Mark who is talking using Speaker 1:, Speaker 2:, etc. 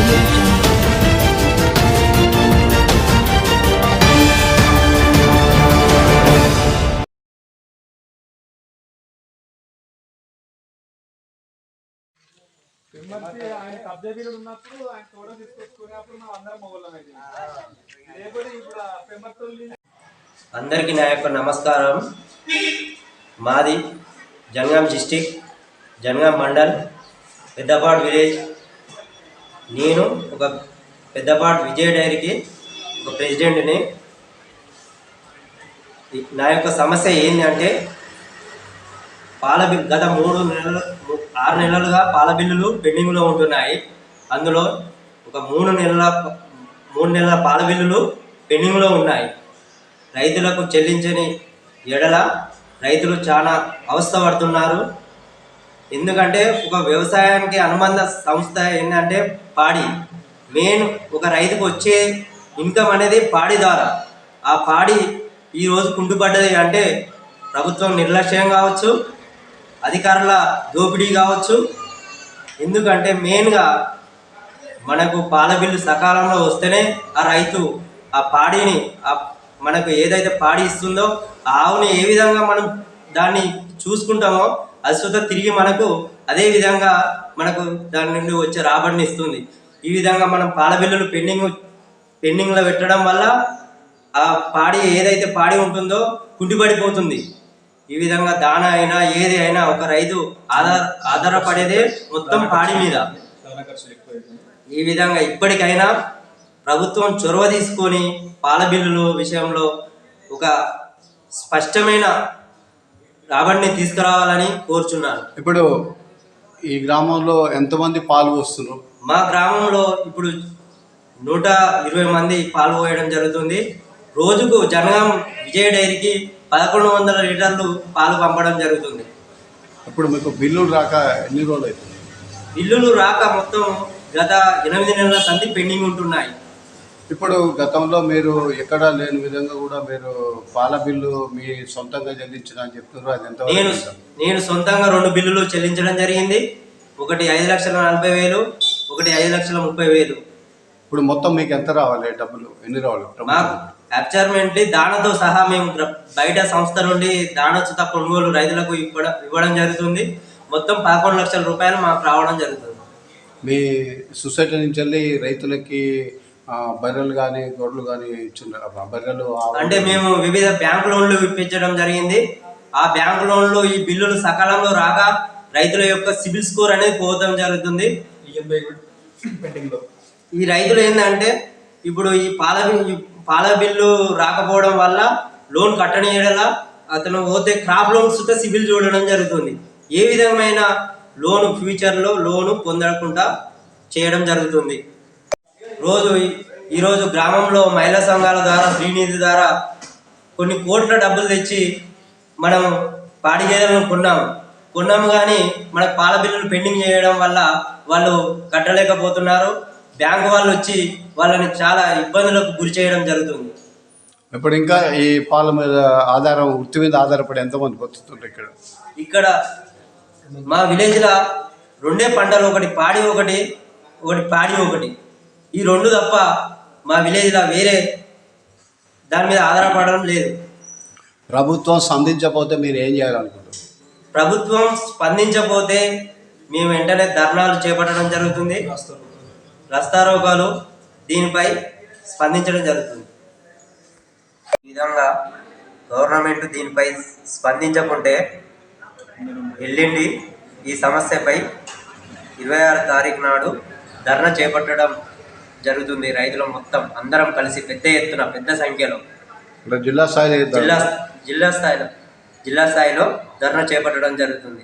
Speaker 1: Audio
Speaker 2: ఆయన ఉన్నప్పుడు ఆయన తోడ తీసుకొచ్చుకునేప్పుడు మనం అందరం ఇప్పుడు
Speaker 3: అందరికీ నా యొక్క నమస్కారం. మాది జనగాం డిస్టిక్ జనగాం మండల్ పెద్దపాడు విలేజ్. నేను ఒక పెద్దపాటి విజయ డైరీకి ఒక ప్రెసిడెంట్ని. నా యొక్క సమస్య ఏంటి అంటే పాల బిల్ గత మూడు నెలలు ఆరు నెలలుగా పాల బిల్లులు పెండింగ్లో ఉంటున్నాయి. అందులో ఒక మూడు నెలల మూడు నెలల పాల బిల్లులు పెండింగ్లో ఉన్నాయి. రైతులకు చెల్లించని ఎడల రైతులు చాలా అవస్థ పడుతున్నారు. ఎందుకంటే ఒక వ్యవసాయానికి అనుబంధ సంస్థ ఏంటంటే పాడి. మెయిన్ ఒక రైతుకు వచ్చే ఇన్కమ్ అనేది పాడి ద్వారా. ఆ పాడి ఈరోజు కుంటుపడ్డది అంటే ప్రభుత్వం నిర్లక్ష్యం కావచ్చు అధికారుల దోపిడీ కావచ్చు. ఎందుకంటే మెయిన్గా మనకు పాల బిల్లు సకాలంలో వస్తేనే ఆ రైతు ఆ పాడిని ఆ మనకు ఏదైతే పాడి ఇస్తుందో ఆ ఆవుని ఏ విధంగా మనం దాన్ని చూసుకుంటామో అశ్వత తిరిగి మనకు అదే విధంగా మనకు దాని నుండి వచ్చే రాబడిని ఇస్తుంది. ఈ విధంగా మనం పాల బిల్లులు పెండింగ్ పెండింగ్లో పెట్టడం వల్ల ఆ పాడి ఏదైతే పాడి ఉంటుందో కుంటిపడిపోతుంది. ఈ విధంగా దాన అయినా ఏది అయినా ఒక రైతు ఆధార ఆధారపడేదే మొత్తం పాడి మీద. ఈ విధంగా ఇప్పటికైనా ప్రభుత్వం చొరవ తీసుకొని పాల బిల్లులు విషయంలో ఒక స్పష్టమైన రాబడిని తీసుకురావాలని కోరుచున్నాను
Speaker 4: ఇప్పుడు ఈ గ్రామంలో ఎంతమంది పాలు వస్తున్నారు
Speaker 3: మా గ్రామంలో ఇప్పుడు నూట ఇరవై మంది పాలు పోయడం జరుగుతుంది. రోజుకు జనగాం విజయ డైరీకి పదకొండు వందల లీటర్లు పాలు పంపడం జరుగుతుంది.
Speaker 4: ఇప్పుడు మీకు బిల్లులు రాక ఎన్ని రోజులు అవుతుంది?
Speaker 3: బిల్లులు రాక మొత్తం గత ఎనిమిది నెలల సంధి పెండింగ్ ఉంటున్నాయి.
Speaker 4: ఇప్పుడు గతంలో మీరు ఎక్కడా లేని విధంగా కూడా మీరు పాల బిల్లు మీ సొంతంగా చెల్లించిన అని చెప్తున్నారు. అది ఎంతవరకు
Speaker 3: నేను? నేను సొంతంగా రెండు బిల్లులు చెల్లించడం జరిగింది. ఒకటి ఐదు లక్షల నలభై వేలు ఒకటి ఐదు లక్షల ముప్పై వేలు.
Speaker 4: ఇప్పుడు మొత్తం మీకు ఎంత రావాలి డబ్బులు? ఎన్ని రావాలి
Speaker 3: మాకు అబ్జర్మెంట్లీ దానతో సహా మేము బయట సంస్థ నుండి దానచుత కొనుగోలు రైతులకు ఇవ్వడం ఇవ్వడం జరుగుతుంది. మొత్తం పదకొండు లక్షల రూపాయలు మాకు రావడం జరుగుతుంది.
Speaker 4: మీ సొసైటీ నుంచి వెళ్ళి రైతులకి బర్రెలు కానీ గొడ్లు కానీ ఇచ్చున్నారు బర్రెలు
Speaker 3: అంటే మేము వివిధ బ్యాంక్ లోన్లు ఇప్పించడం జరిగింది. ఆ బ్యాంక్ లోన్లు ఈ బిల్లులు సకాలంలో రాక రైతుల యొక్క సిబిల్ స్కోర్ అనేది పోవడం జరుగుతుంది. ఈ రైతులు ఏంటంటే ఇప్పుడు ఈ పాల పాల బిల్లు రాకపోవడం వల్ల లోన్ కట్టనీయడలా అతను పోతే క్రాప్ లోన్స్ సిబిల్ చూడడం జరుగుతుంది. ఏ విధమైన లోను ఫ్యూచర్లో లోను పొందకుండా చేయడం జరుగుతుంది. రోజు ఈ- ఈరోజు గ్రామంలో మహిళా సంఘాల ద్వారా శ్రీనిధి ద్వారా కొన్ని కోట్ల డబ్బులు తెచ్చి మనం పాడి గేదెలను కొన్నాము కొన్నాము కానీ మనకు పాల బిల్లులు పెండింగ్ చేయడం వల్ల వాళ్ళు కట్టలేకపోతున్నారు. బ్యాంకు వాళ్ళు వచ్చి వాళ్ళని చాలా ఇబ్బందులకు గురి చేయడం జరుగుతుంది.
Speaker 4: ఇప్పుడు ఇంకా ఈ పాల మీద ఆధారం వృత్తి మీద ఆధారపడి ఎంతమంది బతుకుతుంటారు ఇక్కడ?
Speaker 3: ఇక్కడ మా విలేజ్లో రెండే పంటలు ఒకటి పాడి ఒకటి ఒకటి పాడి ఒకటి. ఈ రెండు తప్ప మా విలేజ్లో వేరే దాని మీద ఆధారపడడం లేదు.
Speaker 4: ప్రభుత్వం స్పందించకపోతే మీరు ఏం చేయాలనుకుంటారు
Speaker 3: ప్రభుత్వం స్పందించకపోతే మేము వెంటనే ధర్నాలు చేపట్టడం జరుగుతుంది. రస్తారోకాలు దీనిపై స్పందించడం జరుగుతుంది. ఈ విధంగా గవర్నమెంట్ దీనిపై స్పందించకుంటే ఎల్లుండి ఈ సమస్యపై ఇరవై ఆరు తారీఖు నాడు ధర్నా చేపట్టడం జరుగుతుంది. రైతులు మొత్తం అందరం కలిసి పెద్ద ఎత్తున పెద్ద సంఖ్యలో
Speaker 4: జిల్లా స్థాయి
Speaker 3: జిల్లా జిల్లా స్థాయిలో జిల్లా స్థాయిలో ధర్నా చేపట్టడం జరుగుతుంది.